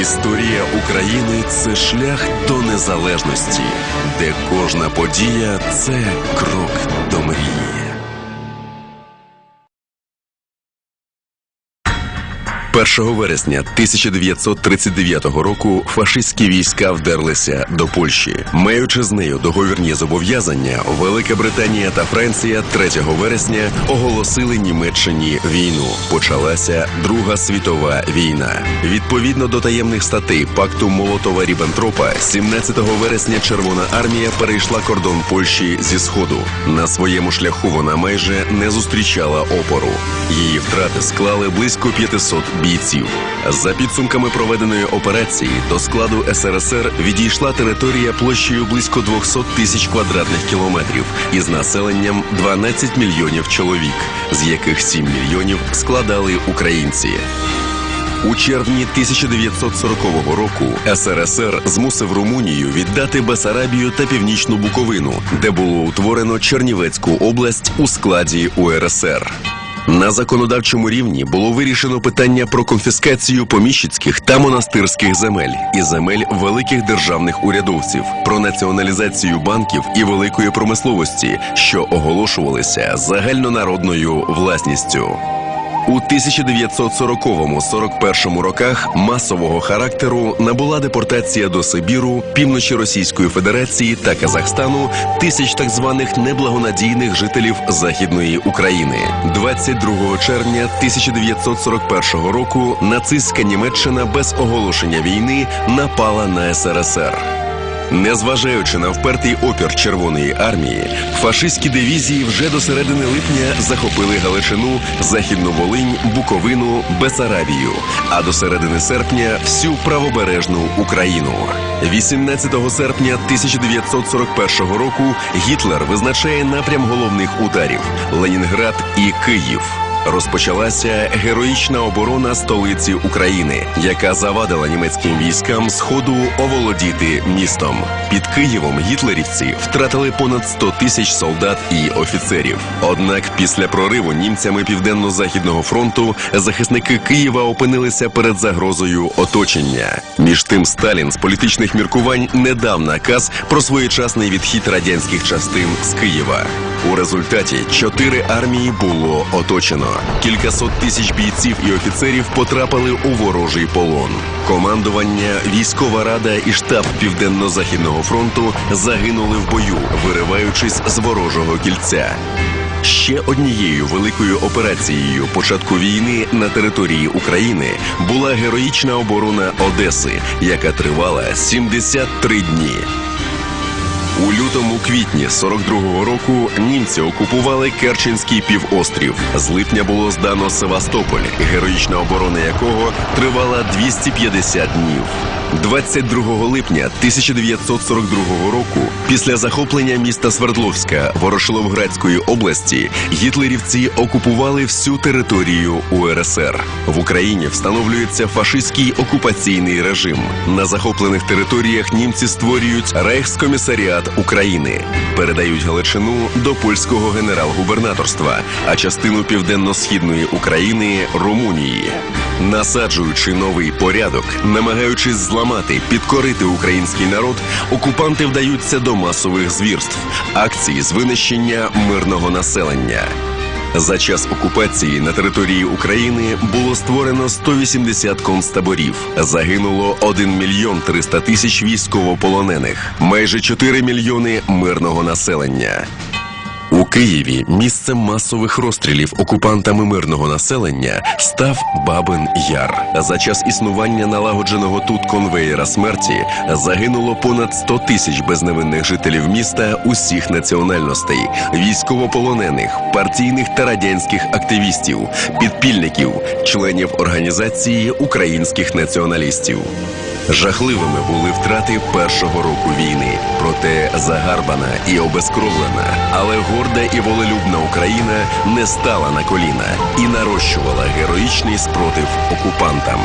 Історія України це шлях до незалежності, де кожна подія це крок до мрії. Першого вересня 1939 року фашистські війська вдерлися до Польщі. Маючи з нею договірні зобов'язання, Велика Британія та Франція 3 вересня оголосили Німеччині війну. Почалася Друга світова війна. Відповідно до таємних статей пакту Молотова Ріббентропа, 17 вересня Червона армія перейшла кордон Польщі зі сходу. На своєму шляху вона майже не зустрічала опору. Її втрати склали близько 500 бійців. За підсумками проведеної операції до складу СРСР відійшла територія площею близько 200 тисяч квадратних кілометрів із населенням 12 мільйонів чоловік, з яких 7 мільйонів складали українці. У червні 1940 року СРСР змусив Румунію віддати Бесарабію та Північну Буковину, де було утворено Чернівецьку область у складі УРСР. На законодавчому рівні було вирішено питання про конфіскацію поміщицьких та монастирських земель і земель великих державних урядовців, про націоналізацію банків і великої промисловості, що оголошувалися загальнонародною власністю. У 1940-41 роках масового характеру набула депортація до Сибіру, півночі Російської Федерації та Казахстану тисяч так званих неблагонадійних жителів Західної України. 22 червня 1941 року нацистська Німеччина без оголошення війни напала на СРСР. Незважаючи на впертий опір Червоної армії, фашистські дивізії вже до середини липня захопили Галичину, Західну Волинь, Буковину, Бесарабію, а до середини серпня всю правобережну Україну. 18 серпня 1941 року Гітлер визначає напрям головних ударів Ленінград і Київ. Розпочалася героїчна оборона столиці України, яка завадила німецьким військам сходу оволодіти містом. Під Києвом гітлерівці втратили понад 100 тисяч солдат і офіцерів. Однак, після прориву німцями південно-західного фронту захисники Києва опинилися перед загрозою оточення. Між тим, Сталін з політичних міркувань не дав наказ про своєчасний відхід радянських частин з Києва. У результаті чотири армії було оточено. Кількасот тисяч бійців і офіцерів потрапили у ворожий полон. Командування, військова рада і штаб Південно-Західного фронту загинули в бою, вириваючись з ворожого кільця. Ще однією великою операцією початку війни на території України була героїчна оборона Одеси, яка тривала 73 дні. У лютому квітні 42-го року німці окупували Керченський півострів. З липня було здано Севастополь, героїчна оборона якого тривала 250 днів. 22 липня 1942 року, після захоплення міста Свердловська Ворошиловградської області, гітлерівці окупували всю територію УРСР. В Україні встановлюється фашистський окупаційний режим. На захоплених територіях німці створюють Рейхскомісаріат України, передають Галичину до польського генерал-губернаторства, а частину південно-східної України Румунії. Насаджуючи новий порядок, намагаючись зламати, підкорити український народ, окупанти вдаються до масових звірств, акцій з винищення мирного населення. За час окупації на території України було створено 180 концтаборів. Загинуло 1 мільйон 300 тисяч військовополонених, майже 4 мільйони мирного населення. Києві місцем масових розстрілів окупантами мирного населення став Бабин Яр. За час існування налагодженого тут конвеєра смерті загинуло понад 100 тисяч безневинних жителів міста усіх національностей, військовополонених, партійних та радянських активістів, підпільників, членів організації українських націоналістів. Жахливими були втрати першого року війни, проте загарбана і обезкровлена, але горда і волелюбна Україна не стала на коліна і нарощувала героїчний спротив окупантам.